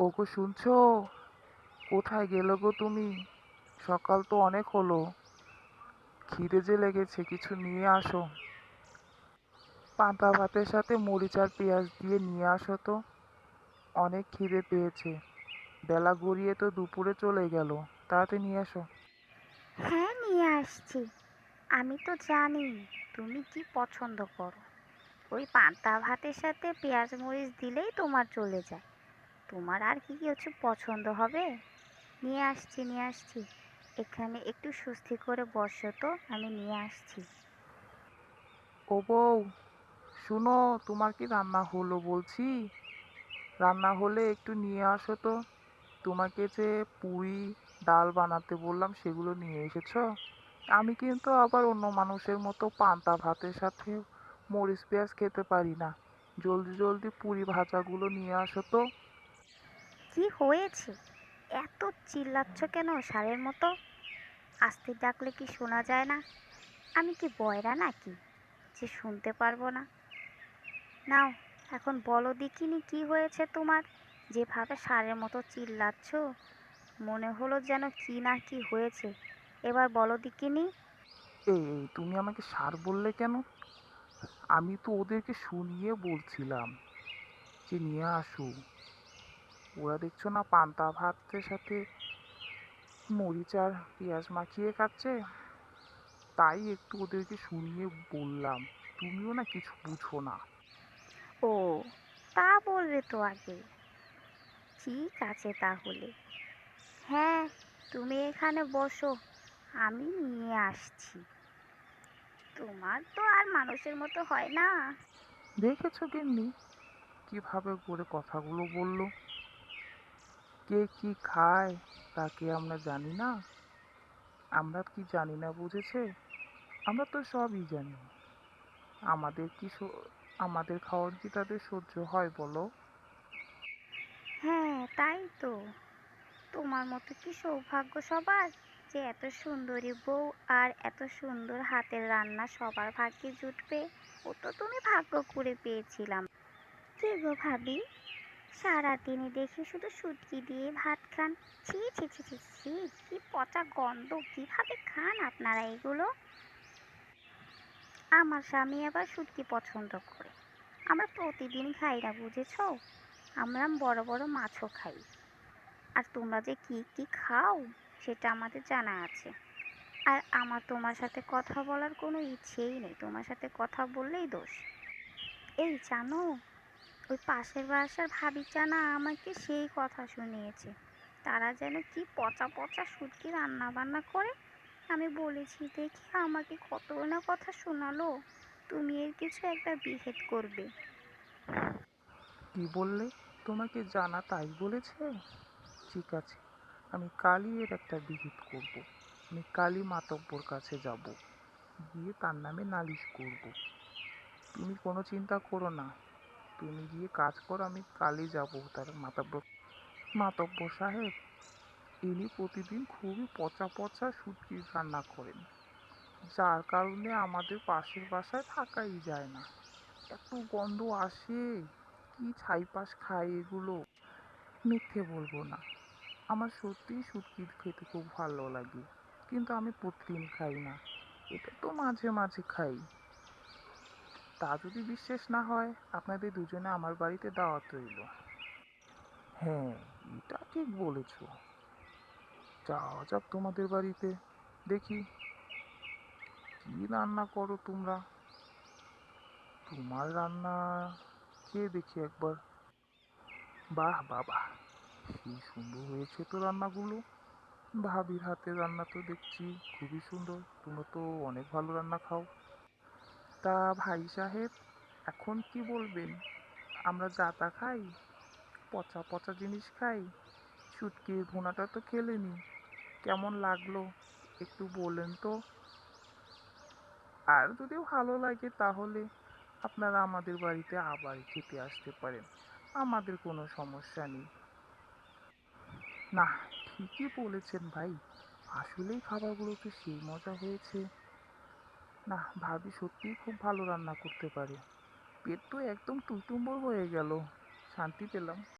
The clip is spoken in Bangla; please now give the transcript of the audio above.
ওগো শুনছো? কোথায় গেলে গো তুমি? সকাল তো অনেক হলো। খিদে যে লেগেছে, কিছু নিয়ে আসো। পান্তা ভাতের সাথে মরিচ আর পেঁয়াজ দিয়ে নিয়ে আসো তো। অনেক খিদে পেয়েছে। বেলা গড়িয়ে তো দুপুরে চলে গেল। তাড়াতাড়ি নিয়ে আসো। হ্যাঁ নিয়ে আসছি। আমি তো জানি, তুমি কি পছন্দ করো? ওই পান্তা ভাতের সাথে পেঁয়াজ মরিচ দিলেই তোমার চলে যায়। তোমার আর কি কিছু পছন্দ হবে? নিয়ে আসছি নিয়ে আসছি। এখানে একটু সুস্থি করে বসো তো, আমি নিয়ে আসছি। ও বউ, শুনো, তোমার কি রান্না হলো বলছি? রান্না হলে একটু নিয়ে আসো তো। তোমাকে যে পুরি, ডাল বানাতে বললাম, সেগুলো নিয়ে এসেছ। আমি কিন্তু আবার অন্য মানুষের মতো পান্তা ভাতের সাথে মরিচ পেঁয়াজ খেতে পারি না। জলদি জলদি পুরি ভাজাগুলো নিয়ে আসো তো। কি হয়েছে? এত চিল্লাচ্ছ কেন সারের মতো? আস্তে ডাকলে কি শোনা যায় না? আমি কি বয়রা নাকি? যে শুনতে পারব না। নাও, এখন বলো দেখিনি কি হয়েছে তোমার? যেভাবে সারের মতো চিল্লাচ্ছ, মনে হলো যেন কি না কি হয়েছে। এবার বলো দেখিনি? এই তুমি আমাকে সার বললে কেন? আমি তো ওদেরকে শুনিয়ে বলছিলাম যে নিয়ে আসো। ওরা দেখছ না পান্তা ভাতের সাথে মরিচ আর পেঁয়াজ মাখিয়ে খাচ্ছে? তাই একটু ওদেরকে শুনিয়ে বললাম। তুমিও না কিছু বুঝো না। ও তা বলবে তো আগে। ঠিক আছে তাহলে। হ্যাঁ তুমি এখানে বসো আমি নিয়ে আসছি। তোমার তো আর মানুষের মতো হয় না। দেখেছ গিন্নি কীভাবে করে কথাগুলো বলল? কে কি খায় তাকে আমরা জানি না? আমরা কি জানি না বুঝেছে? আমরা তো সবই জানি। আমাদের কি আমাদের খাওয়ার কি তাদের সহ্য হয় বলো? হ্যাঁ তাই তো। তোমার মতো কি সৌভাগ্য সবার যে এত সুন্দরী বউ আর এত সুন্দর হাতের রান্না সবার ভাগ্যে জুটবে? ও তো তুমি ভাগ্য করে পেয়েছিলাম। কি গো ভাবি সারাদিনই দেখি শুধু শুটকি দিয়ে ভাত খান। ছি ছি ছি ছি ছি, কি পচা গন্ধ, কীভাবে খান আপনারা এগুলো? আমার স্বামী আবার শুটকি পছন্দ করে। আমরা প্রতিদিন খাই না বুঝেছ? আমরা বড় বড় মাছও খাই। আর তোমরা যে কি কি খাও, সেটা আমাদের জানা আছে। আর আমার তোমার সাথে কথা বলার কোনো ইচ্ছেই নেই। তোমার সাথে কথা বললেই দোষ। এই জানো ওই পাশের বাসার ভাবি জানা আমাকে সেই কথা শুনিয়েছে। তারা যেন কি পচা পচা শুটকি রান্না বান্না করে। আমি বলেছি, দেখি আমাকে কত না কথা শোনালো। তুমি এর কিছু একটা বিহেদ করবে। কি বললে? তোমাকে জানা তাই বলেছে? ঠিক আছে, আমি কালই এর একটা বিহিত করব। আমি কালই মাতব্বর কাছে যাব। গিয়ে তার নামে নালিশ করব। তুমি কোনো চিন্তা করো না। তুমি গিয়ে কাজ করো, আমি কালই যাব তার মাতব্বর মাতব্বর সাহেব ইনি প্রতিদিন খুবই পচা পচা শুটকি রান্না করেন। যার কারণে আমাদের পাশের বাসায় থাকাই যায় না। এত গন্ধ আসে, কি ছাইপাশ খায় এগুলো? মিথ্যে বলব না। আমার সত্যিই শুটকি খেতে খুব ভালো লাগে, কিন্তু আমি প্রতিদিন খাই না। এটা তো মাঝে মাঝে খাই। তা যদি বিশ্বাস না হয়, আপনাদের দুজনে আমার বাড়িতে দাওয়াত রইল। হ্যাঁ এটা ঠিক বলেছ। যাওয়া যাক তোমাদের বাড়িতে। দেখি, কি রান্না করো তোমরা? তোমার রান্না খেয়ে দেখি একবার। বাহ বাবা কি সুন্দর হয়েছে তো রান্নাগুলো। ভাবির হাতের রান্না তো দেখছি, খুবই সুন্দর। তোমরা তো অনেক ভালো রান্না খাও। তা ভাই সাহেব, এখন কি বলবেন? আমরা যা তা খাই, পচা পচা জিনিস খাই শুটকির ভুনাটা তো খেলেনি কেমন লাগল একটু বলেন তো। আর যদি ভালো লাগে তাহলে আপনারা আমাদের বাড়িতে আবার খেতে আসতে পারেন, আমাদের কোনো সমস্যা নেই। না, ঠিকই বলেছেন ভাই, আসলেই খাবারগুলোতে সেই মজা হয়েছে। না, ভাবি সত্যিই খুব ভালো রান্না করতে পারে। পেট তো একদম টুইটুম্বর হয়ে গেল। শান্তি পেলাম।